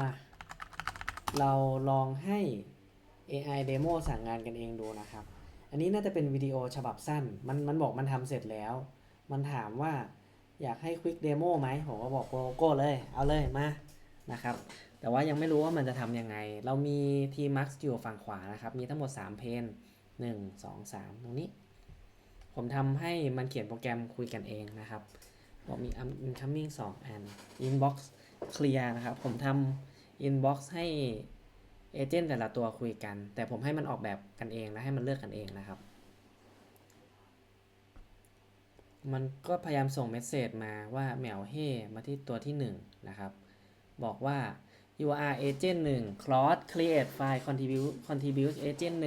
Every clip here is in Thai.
มา เราลองให้ AI demo สั่งงานกันเองดูนะครับ อันนี้น่าจะเป็นวิดีโอฉบับสั้น มันมันบอกมันทำเสร็จแล้ว มันถามว่าอยากให้ quick demo ไหม ผมก็บอกโลโก้เลย เอาเลยมา นะครับ แต่ว่ายังไม่รู้ว่ามันจะทำยังไง เรามี T Max อยู่ฝั่งขวานะครับ มีทั้งหมด 3 เพน1 2 3 ตรงนี้ ผมทำให้มันเขียนโปรแกรมคุยกันเองนะครับ บอกมี incoming 2 อัน inbox clear นะครับ ผมทำ inbox ให้เอเจนต์แต่ละตัวคุยกัน แต่ผมให้มันออกแบบกันเองและให้มันเลือกกันเองนะครับ มันก็พยายามส่งเมสเซจมาว่าแมวเฮ่มาที่ตัวที่ 1 นะครับ บอกว่า you are agent 1 cross create file contribute contribute agent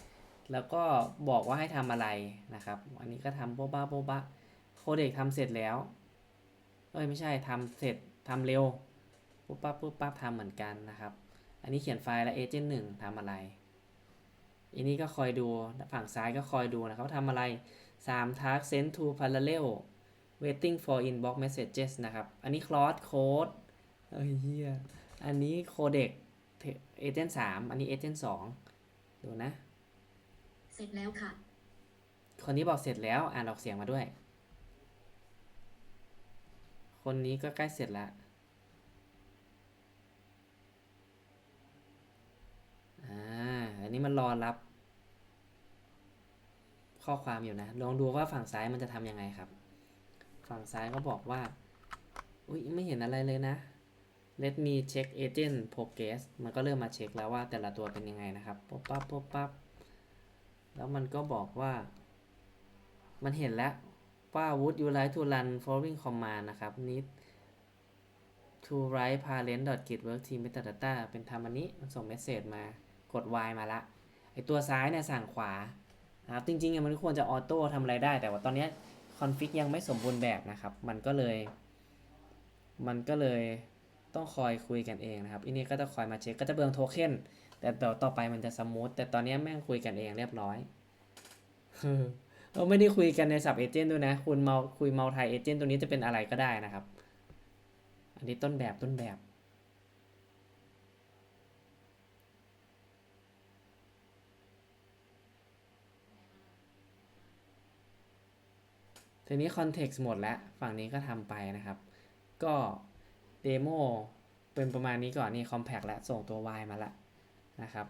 1 แล้วก็บอกว่าให้ทำอะไรนะครับ อันนี้ก็ทำโบ๊ะบ้าโบ๊ะบ้าโคเด็กทำเสร็จแล้ว เอ้ยไม่ใช่ทำเสร็จ ทำเร็วปุ๊บปั๊บปุ๊บปั๊บทำเหมือนกันนะครับ อันนี้เขียนไฟล์แล้วเอเจนต์หนึ่งทำอะไรอันนี้ก็คอยดูฝั่งซ้ายก็คอยดูนะเขาทำอะไร3 task send to parallel waiting for inbox messages นะครับ อันนี้ cross code เอ้ยเฮียอันนี้ codec agent 3 อันนี้ agent 2 ดูนะ เสร็จแล้วค่ะ คนนี้บอกเสร็จแล้ว อ่านออกเสียงมาด้วย คนนี้ก็ใกล้เสร็จแล้วอ่า อันนี้มันรอรับ ข้อความอยู่นะ ลองดูว่าฝั่งซ้ายมันจะทำยังไงครับ ฝั่งซ้ายก็บอกว่า อุ้ยไม่เห็นอะไรเลยนะ let me check agent progress มันก็เริ่มมาเช็คแล้วว่าแต่ละตัวเป็นยังไงนะครับปุ๊บปั๊บปุ๊บปั๊บแล้วมันก็บอกว่า มันเห็นแล้ว ว่า would you like to run following command นะครับ need to write parent git work team metadata เป็นทำอันนี้มันส่งเมสเซจมากด y มาละไอตัวซ้ายเนี่ยสั่งขวานะครับจริงๆมันควรจะออโต้ทำอะไรได้ แต่ว่าตอนนี้คอนฟิกยังไม่สมบูรณ์แบบนะครับ มันก็เลย มันก็เลยต้องคอยคุยกันเองนะครับอันนี้ก็จะคอยมาเช็คก็จะเบืองโทเค็นแต่ต่อต่อไปมันจะสมูทแต่ตอนนี้แม่งคุยกันเองเรียบร้อย เราไม่ได้คุยกันในสับเอเจนต์ด้วยนะ คุณเมาคุยเมาไทยเอเจนต์ตัวนี้จะเป็นอะไรก็ได้นะครับ อันนี้ต้นแบบต้นแบบทีนี้คอนเท็กซ์หมดแล้ว ฝั่งนี้ก็ทำไปนะครับ ก็เดโมเป็นประมาณนี้ก่อน นี่คอมแพกแล้ว ส่งตัว Y มาละนะครับ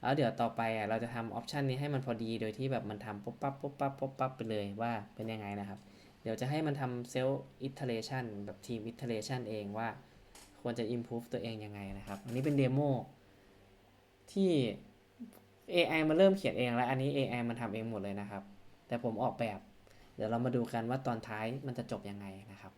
แล้วเดี๋ยวต่อไปอะเราจะทำออปชันนี้ให้มันพอดีโดยที่แบบมันทำปุ๊บปั๊บปุ๊บปั๊บปุ๊บปั๊บไปเลยว่าเป็นยังไงนะครับ เดี๋ยวจะให้มันทำเซลล์อิเทเลชันแบบทีมอิเทเลชันเองว่าควรจะ improve ตัวเองยังไงนะครับ อันนี้เป็นเดโมที่ AI มันเริ่มเขียนเองแล้วอันนี้ AI มันทำเองหมดเลยนะครับ แต่ผมออกแบบ เดี๋ยวเรามาดูกันว่าตอนท้ายมันจะจบยังไงนะครับ